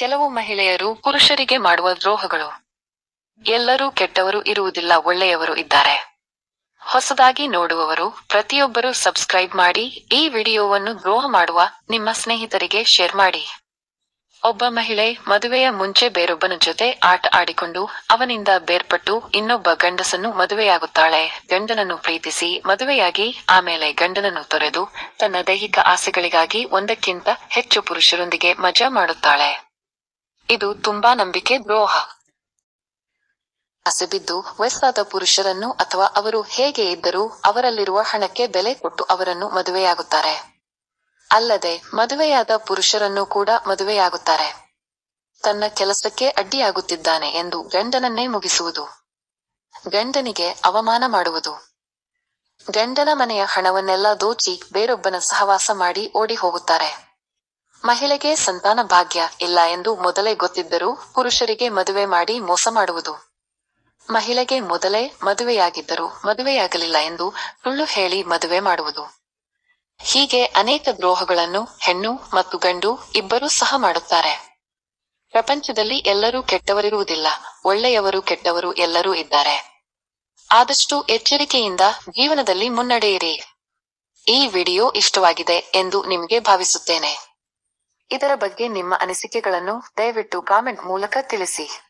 ಕೆಲವು ಮಹಿಳೆಯರು ಪುರುಷರಿಗೆ ಮಾಡುವ ದ್ರೋಹಗಳು. ಎಲ್ಲರೂ ಕೆಟ್ಟವರು ಇರುವುದಿಲ್ಲ, ಒಳ್ಳೆಯವರು ಇದ್ದಾರೆ. ಹೊಸದಾಗಿ ನೋಡುವವರು, ಪ್ರತಿಯೊಬ್ಬರು ಸಬ್ಸ್ಕ್ರೈಬ್ ಮಾಡಿ, ಈ ವಿಡಿಯೋವನ್ನು ದ್ರೋಹ ಮಾಡುವ ನಿಮ್ಮ ಸ್ನೇಹಿತರಿಗೆ ಶೇರ್ ಮಾಡಿ. ಒಬ್ಬ ಮಹಿಳೆ ಮದುವೆಯ ಮುಂಚೆ ಬೇರೊಬ್ಬನ ಜೊತೆ ಆಟ ಆಡಿಕೊಂಡು ಅವನಿಂದ ಬೇರ್ಪಟ್ಟು ಇನ್ನೊಬ್ಬ ಗಂಡಸನ್ನು ಮದುವೆಯಾಗುತ್ತಾಳೆ. ಗಂಡನನ್ನು ಪ್ರೀತಿಸಿ ಮದುವೆಯಾಗಿ ಆಮೇಲೆ ಗಂಡನನ್ನು ತೊರೆದು ತನ್ನ ದೈಹಿಕ ಆಸೆಗಳಿಗಾಗಿ ಒಂದಕ್ಕಿಂತ ಹೆಚ್ಚು ಪುರುಷರೊಂದಿಗೆ ಮಜಾ ಮಾಡುತ್ತಾಳೆ. ಇದು ತುಂಬಾ ನಂಬಿಕೆ, ದ್ರೋಹ. ಆಸೆ ಬಿದ್ದು ವಯಸ್ಸಾದ ಪುರುಷರನ್ನು ಅಥವಾ ಅವರು ಹೇಗೆ ಇದ್ದರೂ ಅವರಲ್ಲಿರುವ ಹಣಕ್ಕೆ ಬೆಲೆ ಕೊಟ್ಟು ಅವರನ್ನು ಮದುವೆಯಾಗುತ್ತಾರೆ. ಅಲ್ಲದೆ, ಮದುವೆಯಾದ ಪುರುಷರನ್ನು ಕೂಡ ಮದುವೆಯಾಗುತ್ತಾರೆ. ತನ್ನ ಕೆಲಸಕ್ಕೆ ಅಡ್ಡಿಯಾಗುತ್ತಿದ್ದಾನೆ ಎಂದು ಗಂಡನನ್ನೇ ಮುಗಿಸುವುದು. ಗಂಡನಿಗೆ ಅವಮಾನ ಮಾಡುವುದು. ಗಂಡನ ಮನೆಯ ಹಣವನ್ನೆಲ್ಲ ದೋಚಿ ಬೇರೊಬ್ಬನ ಸಹವಾಸ ಮಾಡಿ ಓಡಿ ಹೋಗುತ್ತಾರೆ ಮಹಿಳೆಗೆ ಸಂತಾನ ಭಾಗ್ಯ ಇಲ್ಲ ಎಂದು ಮೊದಲೇ ಗೊತ್ತಿದ್ದರೂ ಪುರುಷರಿಗೆ ಮದುವೆ ಮಾಡಿ ಮೋಸ ಮಾಡುವುದು. ಮಹಿಳೆಗೆ ಮೊದಲೇ ಮದುವೆಯಾಗಿದ್ದರೂ ಮದುವೆಯಾಗಲಿಲ್ಲ ಎಂದು ಸುಳ್ಳು ಹೇಳಿ ಮದುವೆ ಮಾಡುವುದು. ಹೀಗೆ ಅನೇಕ ದ್ರೋಹಗಳನ್ನು ಹೆಣ್ಣು ಮತ್ತು ಗಂಡು ಇಬ್ಬರೂ ಸಹ ಮಾಡುತ್ತಾರೆ. ಪ್ರಪಂಚದಲ್ಲಿ ಎಲ್ಲರೂ ಕೆಟ್ಟವರಿರುವುದಿಲ್ಲ, ಒಳ್ಳೆಯವರು ಕೆಟ್ಟವರು ಎಲ್ಲರೂ ಇದ್ದಾರೆ. ಆದಷ್ಟು ಎಚ್ಚರಿಕೆಯಿಂದ ಜೀವನದಲ್ಲಿ ಮುನ್ನಡೆಯಿರಿ. ಈ ವಿಡಿಯೋ ಇಷ್ಟವಾಗಿದೆ ಎಂದು ನಿಮಗೆ ಭಾವಿಸುತ್ತೇನೆ. ಇದರ ಬಗ್ಗೆ ನಿಮ್ಮ ಅನಿಸಿಕೆಗಳನ್ನು ದಯವಿಟ್ಟು ಕಾಮೆಂಟ್ ಮೂಲಕ ತಿಳಿಸಿ.